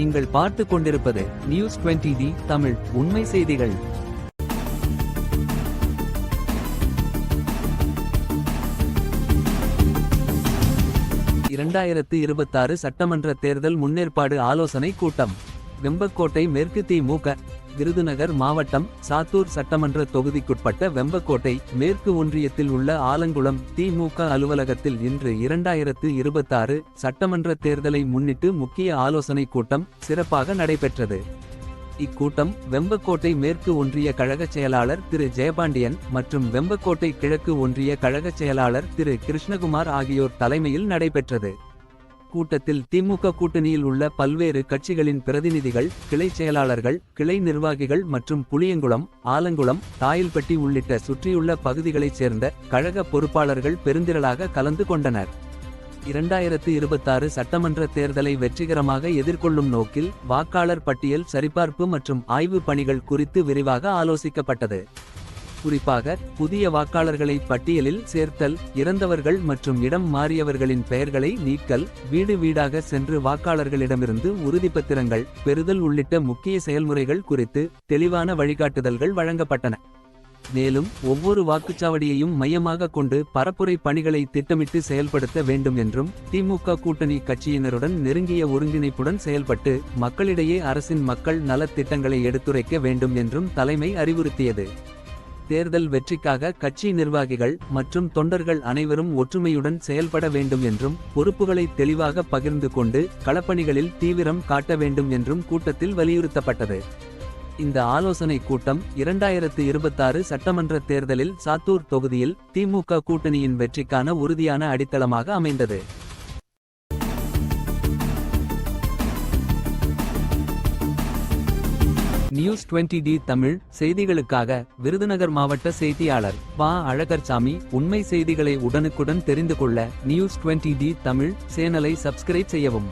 நீங்கள் பார்த்து கொண்டிருப்பது நியூஸ் 20 டி தமிழ் உண்மை செய்திகள். இரண்டாயிரத்து இருபத்தாறு சட்டமன்ற தேர்தல் முன்னேற்பாடு ஆலோசனை கூட்டம். வெம்பக்கோட்டை மேற்கு திமுக விருதுநகர் மாவட்டம் சாத்தூர் சட்டமன்ற தொகுதிக்குட்பட்ட வெம்பக்கோட்டை மேற்கு ஒன்றியத்தில் உள்ள ஆலங்குளம் திமுக அலுவலகத்தில் இன்று இரண்டாயிரத்து இருபத்தாறு சட்டமன்ற தேர்தலை முன்னிட்டு முக்கிய ஆலோசனை கூட்டம் சிறப்பாக நடைபெற்றது. இக்கூட்டம் வெம்பக்கோட்டை மேற்கு ஒன்றிய கழகச் செயலாளர் திரு. ஜெயபாண்டியன் மற்றும் வெம்பக்கோட்டை கிழக்கு ஒன்றிய கழகச் செயலாளர் திரு. கிருஷ்ணகுமார் ஆகியோர் தலைமையில் நடைபெற்றது. கூட்டத்தில் திமுக கூட்டணியில் உள்ள பல்வேறு கட்சிகளின் பிரதிநிதிகள் கிளை செயலாளர்கள் கிளை நிர்வாகிகள் மற்றும் புளியங்குளம் ஆலங்குளம் தாயில்பட்டி உள்ளிட்ட சுற்றியுள்ள பகுதிகளைச் சேர்ந்த கழக பொறுப்பாளர்கள் பெருந்திரளாக கலந்து கொண்டனர். இரண்டாயிரத்து இருபத்தாறு சட்டமன்ற தேர்தலை வெற்றிகரமாக எதிர்கொள்ளும் நோக்கில் வாக்காளர் பட்டியல் சரிபார்ப்பு மற்றும் ஆய்வு பணிகள் குறித்து விரிவாக ஆலோசிக்கப்பட்டது. குறிப்பாக புதிய வாக்காளர்களை பட்டியலில் சேர்த்தல் இறந்தவர்கள் மற்றும் இடம் மாறியவர்களின் பெயர்களை நீக்கல் வீடு வீடாக சென்று வாக்காளர்களிடமிருந்து உறுதிப்பத்திரங்கள் பெறுதல் உள்ளிட்ட முக்கிய செயல்முறைகள் குறித்து தெளிவான வழிகாட்டுதல்கள் வழங்கப்பட்டன. மேலும் ஒவ்வொரு வாக்குச்சாவடியையும் மையமாக கொண்டு பரப்புரை பணிகளை திட்டமிட்டு செயல்படுத்த வேண்டும் என்றும் திமுக கூட்டணி கட்சியினருடன் நெருங்கிய ஒருங்கிணைப்புடன் செயல்பட்டு மக்களிடையே அரசின் மக்கள் நலத் திட்டங்களை எடுத்துரைக்க வேண்டும் என்றும் தலைமை அறிவுறுத்தியது. தேர்தல் வெற்றிக்காக கட்சி நிர்வாகிகள் மற்றும் தொண்டர்கள் அனைவரும் ஒற்றுமையுடன் செயல்பட வேண்டும் என்றும் பொறுப்புகளை தெளிவாக பகிர்ந்து கொண்டு களப்பணிகளில் தீவிரம் காட்ட வேண்டும் என்றும் கூட்டத்தில் வலியுறுத்தப்பட்டது. இந்த ஆலோசனை கூட்டம் இரண்டாயிரத்து இருபத்தாறு சட்டமன்ற தேர்தலில் சாத்தூர் தொகுதியில் திமுக கூட்டணியின் வெற்றிக்கான உறுதியான அடித்தளமாக அமைந்தது. நியூஸ் 20 டி தமிழ் செய்திகளுக்காக விருதுநகர் மாவட்ட செய்தியாளர் பா. அழகர்சாமி உண்மை செய்திகளை உடனுக்குடன் தெரிந்து கொள்ள நியூஸ் 20 டி தமிழ் சேனலை சப்ஸ்கிரைப் செய்யவும்.